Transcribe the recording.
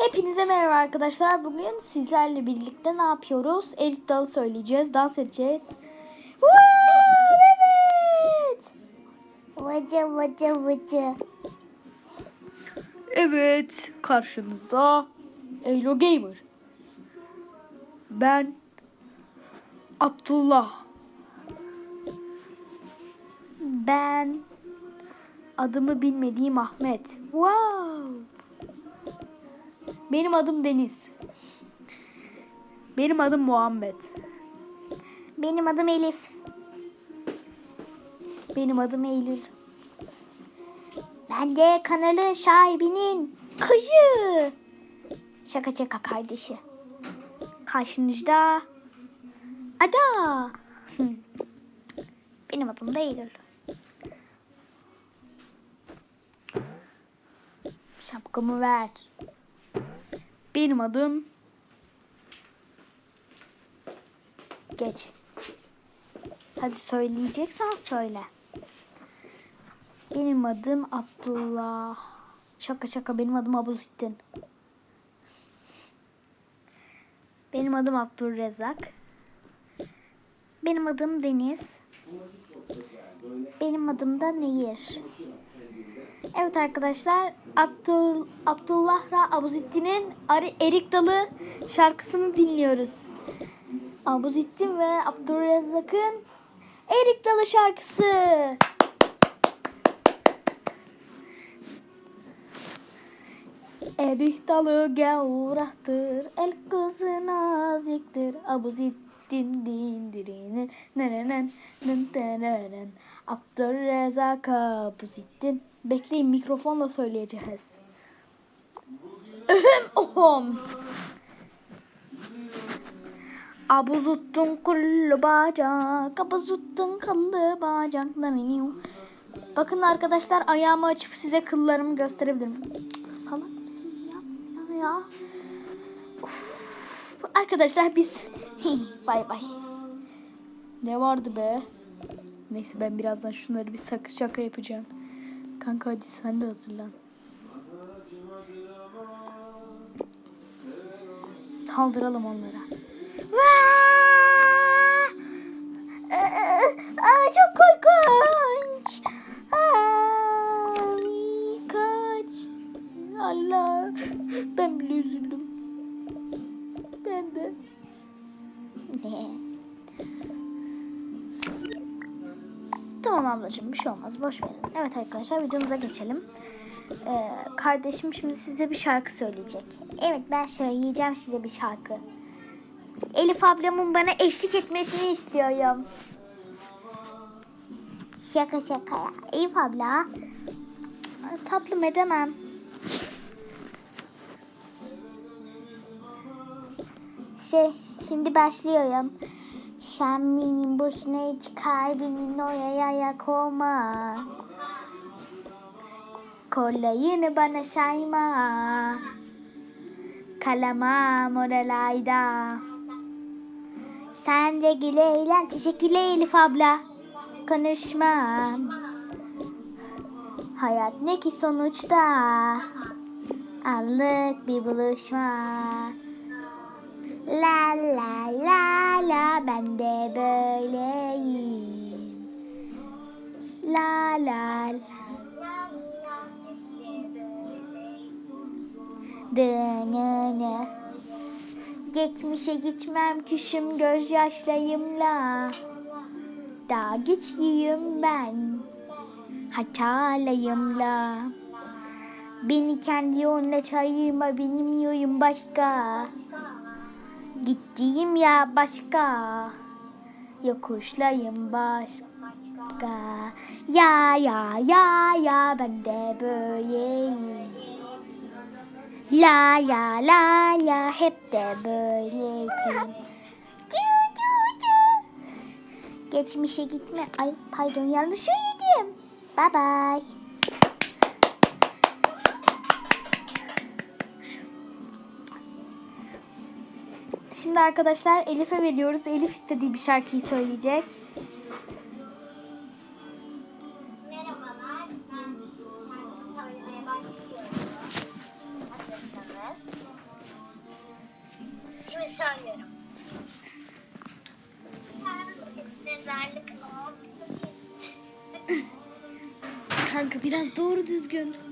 Hepinize merhaba arkadaşlar. Bugün sizlerle birlikte ne yapıyoruz? Erik dalı söyleyeceğiz, dans edeceğiz. Wow, evet. Vıcı vıcı vıcı. Evet, karşınızda Elo Gamer. Ben Abdullah. Ben adımı bilmediğim Ahmet. Wow. Benim adım Deniz. Benim adım Muhammed. Benim adım Elif. Benim adım Eylül. Ben de kanalın sahibinin kızı. Şaka şaka kardeşi. Karşınızda Ada. Benim adım da Eylül. Şapkamı ver. Benim adım Geç. Hadi söyleyeceksen söyle. Benim adım Abdullah. Şaka şaka benim adım Abdülhittin. Benim adım Abdülrezzak. Benim adım Deniz. Benim adım da Nehir. Evet arkadaşlar Abdul, Abdullah Ra Abuzittin'in Erik Dalı şarkısını dinliyoruz. Abuzittin ve Abdurrezzak'ın Erik Dalı şarkısı. Erik dalı gavurahtır, el kızı naziktir. Abuzittin dindirinin nerenen nenen Abdurrezzak Abuzittin. Bekleyin mikrofonla söyleyeceğiz. Öhüm ohom. Abuzuttun kullu bacak, abuzuttun kıllı bacaklarını. Bakın arkadaşlar ayağımı açıp size kıllarımı gösterebilirim. Salak mısın ya? ya, ya. Arkadaşlar biz bay bay. Ne vardı be? Neyse ben birazdan şunları bir sakı şaka yapacağım. Kanka hadi sen de hazırlan. Saldıralım onlara. Aa, çok korkunç. Tamam ablacığım bir şey olmaz boş verin. Evet arkadaşlar videomuza geçelim. Ee, kardeşim şimdi size bir şarkı söyleyecek. Evet ben söyleyeceğim size bir şarkı. Elif ablamın bana eşlik etmesini istiyorum. Şaka şaka ya. Elif abla. Tatlım edemem. Şey şimdi başlıyorum. Sen benim boşuna hiç kalbimin oyaya koyma. Kolayını bana sayma. Kalamam oralarda. Sen de güle eğlen. Teşekkürler Elif abla. Konuşmam. Hayat ne ki sonuçta? Anlık bir buluşma. Ben de böyleyim. La la. Dönene. Geçmişe gitmem küşüm gözyaşlarımla. Daha güçlüyüm ben. Hatalayımla. Beni kendi yoluna çayırma benim yolum başka. Gittiğim ya başka. Yokuşlayım başka. Ya ya ya ya ben de böyleyim. La la la la hep de böyleyim. Geçmişe gitme. Ay pardon yanlış söyledim. Bye bye. Şimdi arkadaşlar Elif'e veriyoruz. Elif istediği bir şarkıyı söyleyecek. Merhabalar. Ben şarkı söylemeye başlıyorum. Hazırsanız. söylüyorum. Mezarlık. Kanka biraz doğru düzgün.